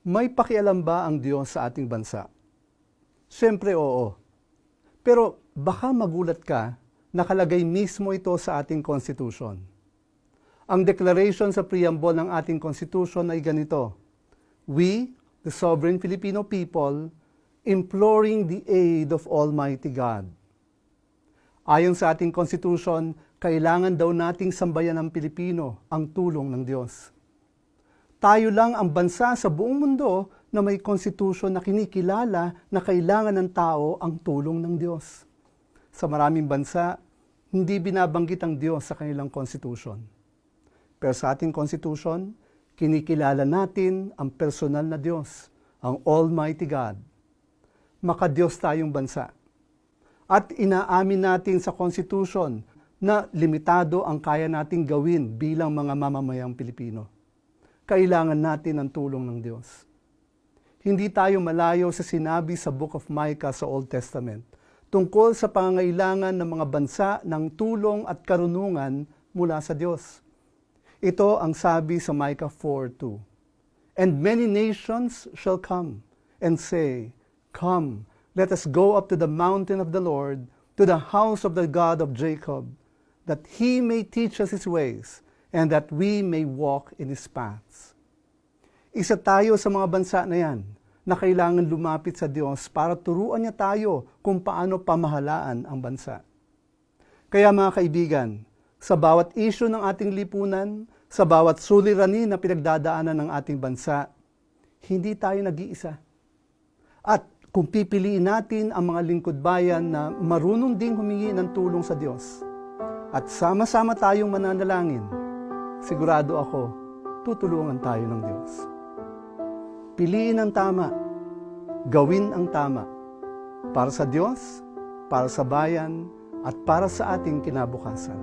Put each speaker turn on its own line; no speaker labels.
May pakialam ba ang Diyos sa ating bansa? Siyempre oo. Pero baka magulat ka, nakalagay mismo ito sa ating Constitution. Ang declaration sa preamble ng ating Constitution ay ganito, We, the sovereign Filipino people, imploring the aid of Almighty God. Ayon sa ating Constitution, kailangan daw nating sambayan ng Pilipino ang tulong ng Diyos. Tayo lang ang bansa sa buong mundo na may konstitusyon na kinikilala na kailangan ng tao ang tulong ng Diyos. Sa maraming bansa, hindi binabanggit ang Diyos sa kanilang konstitusyon. Pero sa ating konstitusyon, kinikilala natin ang personal na Diyos, ang Almighty God. Makadiyos tayong bansa. At inaamin natin sa konstitusyon na limitado ang kaya nating gawin bilang mga mamamayang Pilipino kailangan natin ang tulong ng Diyos. Hindi tayo malayo sa sinabi sa Book of Micah sa Old Testament tungkol sa pangangailangan ng mga bansa ng tulong at karunungan mula sa Diyos. Ito ang sabi sa Micah 4.2. And many nations shall come and say, Come, let us go up to the mountain of the Lord, to the house of the God of Jacob, that he may teach us his ways, and that we may walk in His paths. Isa tayo sa mga bansa na yan na kailangan lumapit sa Diyos para turuan niya tayo kung paano pamahalaan ang bansa. Kaya mga kaibigan, sa bawat isyu ng ating lipunan, sa bawat suliranin na pinagdadaanan ng ating bansa, hindi tayo nag-iisa. At kung pipiliin natin ang mga lingkod bayan na marunong ding humingi ng tulong sa Diyos, at sama-sama tayong mananalangin, sigurado ako, tutulungan tayo ng Diyos. Piliin ang tama, gawin ang tama, para sa Diyos, para sa bayan, at para sa ating kinabukasan.